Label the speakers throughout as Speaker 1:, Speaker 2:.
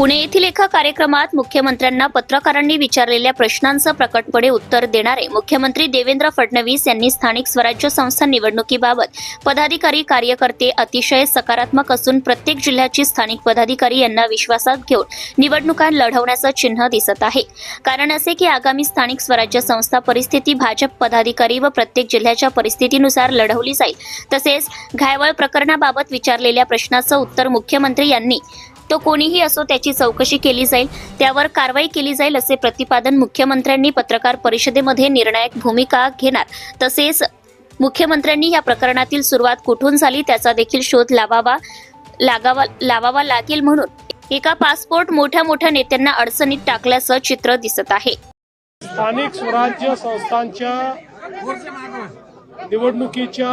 Speaker 1: पुणे येथील एका कार्यक्रमात मुख्यमंत्र्यांना पत्रकारांनी विचारलेल्या प्रश्नांचं प्रकटपणे उत्तर देणारे मुख्यमंत्री देवेंद्र फडणवीस यांनी स्थानिक स्वराज्य संस्था निवडणुकीबाबत पदाधिकारी कार्यकर्ते अतिशय सकारात्मक असून प्रत्येक जिल्ह्याची स्थानिक पदाधिकारी यांना विश्वासात घेऊन निवडणुका लढवण्याचं चिन्ह दिसत आहे. कारण असे की आगामी स्थानिक स्वराज्य संस्था परिस्थिती भाजप पदाधिकारी व प्रत्येक जिल्ह्याच्या परिस्थितीनुसार लढवली जाईल. तसेच घायवळ प्रकरणाबाबत विचारलेल्या प्रश्नाचं उत्तर मुख्यमंत्री यांनी तो कोणीही असो त्याची चौकशी केली जाईल त्यावर कारवाई केली जाईल असे प्रतिपादन मुख्यमंत्र्यांनी पत्रकार परिषदेमध्ये निर्णायक भूमिका घेणार. तसेच मुख्यमंत्र्यांनी या प्रकरणातील सुरुवात कुठून झाली त्याचा देखील शोध लावावा लागावा लावावा लागेल म्हणून एका पासपोर्ट मोठ्या मोठ्या नेत्यांना अडचणीत टाकल्याचं चित्र दिसत आहे.
Speaker 2: स्थानिक स्वराज्य संस्थांच्या निवडणुकीच्या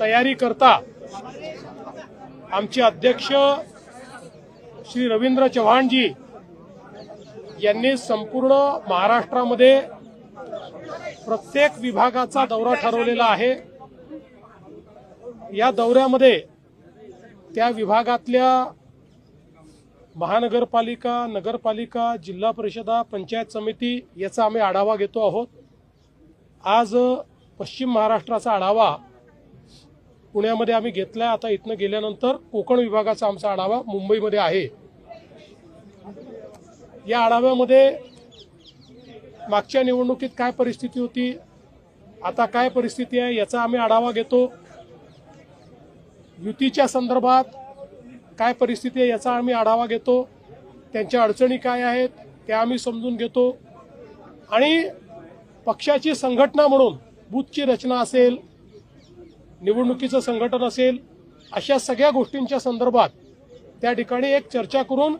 Speaker 2: तयारी करता आमचे अध्यक्ष श्री रवींद्र चव्हाणजी यांनी संपूर्ण महाराष्ट्रामध्ये प्रत्येक विभागाचा दौरा ठरवलेला आहे. या दौऱ्यामध्ये त्या विभागातल्या महानगरपालिका नगरपालिका जिल्हा परिषदा पंचायत समिती याचा आम्ही आढावा घेतो आहोत. आज पश्चिम महाराष्ट्राचा आढावा पुण्यामध्ये आम्ही घेतलाय. आता इथनं गेल्यानंतर कोकण विभागाचा आमचा आढावा मुंबईमध्ये आहे. या आढाव्यामध्ये मागच्या निवडणुकीत काय परिस्थिती होती? आता काय परिस्थिती आहे याचा आम्ही आढावा घेतो. युतीच्या संदर्भात काय परिस्थिती आहे याचा आम्ही आढावा घेतो. त्यांच्या अडचणी काय आहेत त्या आम्ही समजून घेतो. आणि पक्षाची संघटना म्हणून बूथची रचना असेल निवडणुकीचं संघटन असेल अशा सगळ्या गोष्टींच्या संदर्भात त्या ठिकाणी एक चर्चा करून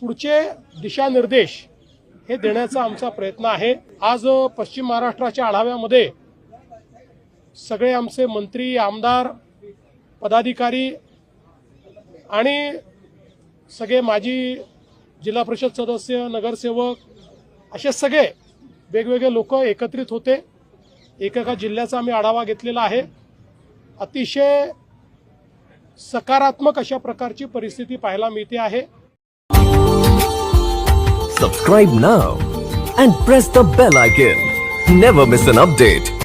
Speaker 2: पुढचे दिशानिर्देश हे देण्याचा आमचा प्रयत्न आहे. आज पश्चिम महाराष्ट्राच्या आढाव्यामध्ये सगळे आमचे मंत्री आमदार पदाधिकारी आणि सगळे माजी जिल्हा परिषद सदस्य नगरसेवक असे सगळे वेगवेगळे लोक एकत्रित होते. एकेका जिल्ह्याचा आम्ही आढावा घेतलेला आहे. अतिशय सकारात्मक अशा प्रकारची परिस्थिती पाहायला मिळते आहे.
Speaker 3: सबक्राइब ना अँड प्रेस द दे ल आय के नेवर अपडेट